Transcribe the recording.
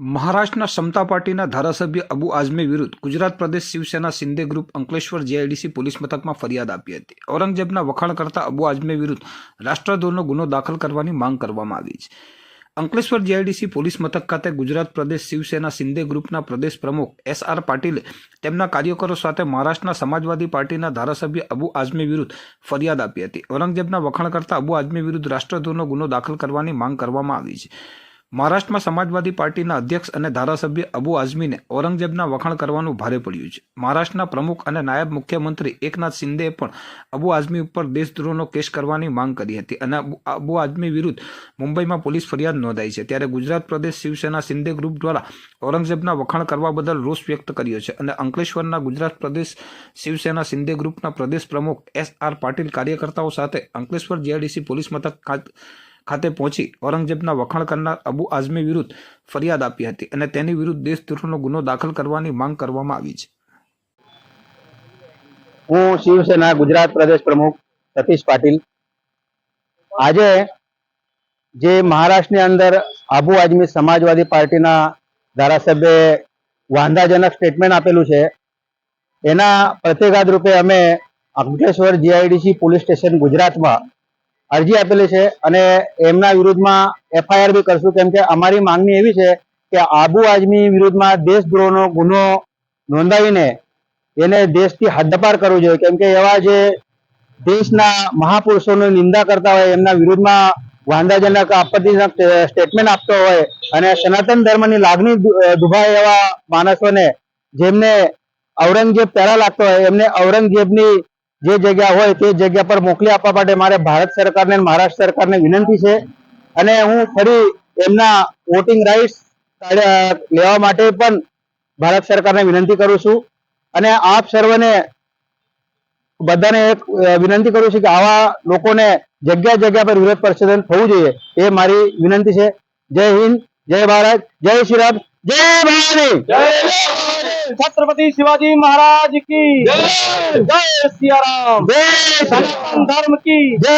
મહારાષ્ટ્રના સમતા પાર્ટીના ધારાસભ્ય અબુ આઝમી વિરુદ્ધ Gujarat Pradesh Shivsena Shinde group Ankleshwar GIDC police મથકમાં ફરિયાદ આપી હતી. ઔરંગઝેબના વખાણ કરતા અબુ આઝમી વિરુદ્ધ રાષ્ટ્રદ્રોહનો ગુનો દાખલ કરવાની માંગ કરવામાં આવી છે. અંકલેશ્વર જેઆઈડીસી પોલીસ મથક ખાતે ગુજરાત પ્રદેશ શિવસેના સિંધે ગ્રુપના પ્રદેશ પ્રમુખ એસ આર પાટીલે તેમના કાર્યકરો સાથે મહારાષ્ટ્રના સમાજવાદી પાર્ટીના ધારાસભ્ય અબુ આઝમી વિરુદ્ધ ફરિયાદ આપી હતી. ઔરંગઝેબના વખાણ કરતા અબુ આઝમી વિરુદ્ધ રાષ્ટ્રદ્રોહનો ગુનો દાખલ કરવાની માંગ કરવામાં આવી છે. મહારાષ્ટ્રમાં સમાજવાદી પાર્ટીના અધ્યક્ષ અને ધારાસભ્ય અબુ આઝમીને ઔરંગઝેબના વખાણ કરવાનું ભારે પડ્યું છે. મહારાષ્ટ્રના પ્રમુખ અને નાયબ મુખ્યમંત્રી એકનાથ શિંદેએ પણ અબુ આઝમી ઉપર દેશદ્રોહનો કેસ કરવાની માંગ કરી હતી અને અબુ- આઝમી વિરુદ્ધ મુંબઈમાં પોલીસ ફરિયાદ નોંધાઈ છે. ત્યારે ગુજરાત પ્રદેશ શિવસેના શિંદે ગ્રુપ દ્વારા ઔરંગઝેબના વખાણ કરવા બદલ રોષ વ્યક્ત કર્યો છે અને અંકલેશ્વરના ગુજરાત પ્રદેશ શિવસેના શિંદે ગ્રુપના પ્રદેશ પ્રમુખ એસ આર પાટીલ કાર્યકર્તાઓ સાથે અંકલેશ્વર જીઆઈડીસી પોલીસ મથક ખાતે પહોંચી ઔરંગઝેબના વખાણ કરનાર અબુ આઝમી વિરુદ્ધ ફરિયાદ આપી હતી અને તેની વિરુદ્ધ દેશદ્રોહનો ગુનો દાખલ કરવાની માંગ કરવામાં આવી છે. હું શિવસેના ગુજરાત પ્રદેશ પ્રમુખ સતીશ પાટીલ. આજે જે મહારાષ્ટ્રની અંદર આબુ આઝમી સમાજવાદી પાર્ટીના ધારાસભ્યએ વાંધાજનક સ્ટેટમેન્ટ આપેલું છે, એના પ્રતિઘાત રૂપે અમે અંકલેશ્વર જીઆઈડીસી પોલીસ સ્ટેશન ગુજરાતમાં અરજી આપેલી છે અને એમના વિરુદ્ધમાં એફઆઈઆર બી કરશું. કેમ કે અમારી માંગણી એવી છે કે આબુ આઝમી વિરુદ્ધમાં દેશદ્રોહનો ગુનો નોંધાવીને એને દેશથી હદ્દપાર કરવું જોઈએ. કેમ કે એવા જે દેશના મહાપુરુષોની નિંદા કરતા હોય, એમના વિરુદ્ધમાં વાંધાજનક આપત્તિજનક સ્ટેટમેન્ટ આપતો હોય અને સનાતન ધર્મની લાગણી દુભાય એવા માણસોને જેમને ઔરંગઝેબ પહેલા લાગતો હોય, એમને ઔરંગઝેબની જે જગ્યા હોય તે જગ્યા પર મોકલી આપવા માટે મારે ભારત સરકારને મહારાષ્ટ્ર સરકારને વિનંતી છે. અને હું ફરી એમના વોટિંગ રાઇટ્સ લેવા માટે પણ ભારત સરકારને વિનંતી કરું છું. અને આપ સર્વને બધાને એક વિનંતી કરું છું કે આવા લોકોને જગ્યા જગ્યા પર વિરોધ પ્રદર્શન થવું જોઈએ, એ મારી વિનંતી છે. જય હિન્દ, જય ભારત, જય શ્રી રામ. જય ભારત છત્રપતિ શિવાજી મહારાજ કી જય જય સિયારામ જય સનાતન ધર્મ કી જય